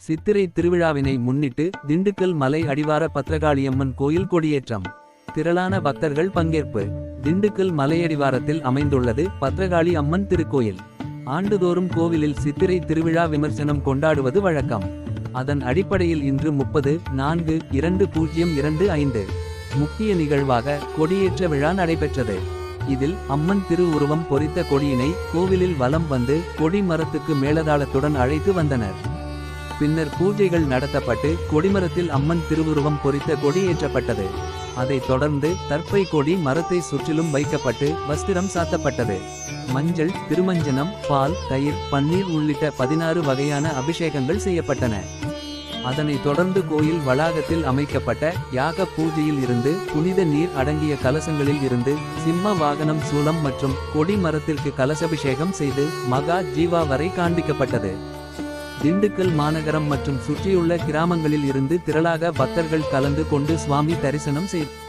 சித்திரை திருவிழாவினை முன்னிட்டு திண்டுக்கல் மலை அடிவார பத்ரகாளியம்மன் கோயில் கொடியேற்றம். திரளான பக்தர்கள் பங்கேற்பு. திண்டுக்கல் மலையடிவாரத்தில் அமைந்துள்ளது பத்ரகாளி அம்மன் திருக்கோயில். ஆண்டுதோறும் கோவிலில் சித்திரை திருவிழா விமர்சனம் கொண்டாடுவது வழக்கம். அதன் அடிப்படையில் இன்று முப்பது நான்கு இரண்டு பூஜ்ஜியம் இரண்டு ஐந்து. முக்கிய நிகழ்வாக கொடியேற்ற விழா நடைபெற்றது. இதில் அம்மன் திருவுருவம் பொறித்த கொடியினை கோவிலில் வலம் வந்து கொடி மரத்துக்கு மேலதாளத்துடன் அழைத்து வந்தனர். பின்னர் பூஜைகள் நடத்தப்பட்டு கொடிமரத்தில் அம்மன் திருவுருவம் பொறித்த கொடி ஏற்றப்பட்டது. அதைத் தொடர்ந்து தற்பை கொடி மரத்தை சுற்றிலும் வைக்கப்பட்டு வஸ்திரம் சாத்தப்பட்டது. மஞ்சள் திருமஞ்சனம் பால் தயிர் பன்னீர் உள்ளிட்ட பதினாறு வகையான அபிஷேகங்கள் செய்யப்பட்டன. அதனைத் தொடர்ந்து கோயில் வளாகத்தில் அமைக்கப்பட்ட யாக பூஜையில் இருந்து புனித நீர் அடங்கிய கலசங்களில் இருந்து சிம்ம வாகனம் சூலம் மற்றும் கொடி மரத்திற்கு கலசபிஷேகம் செய்து மகா ஜீவா வரை காண்பிக்கப்பட்டது. திண்டுக்கல் மாநகரம் மற்றும் சுற்றியுள்ள கிராமங்களில் இருந்து திரளாக பக்தர்கள் கலந்து கொண்டு சுவாமி தரிசனம் செய்தனர்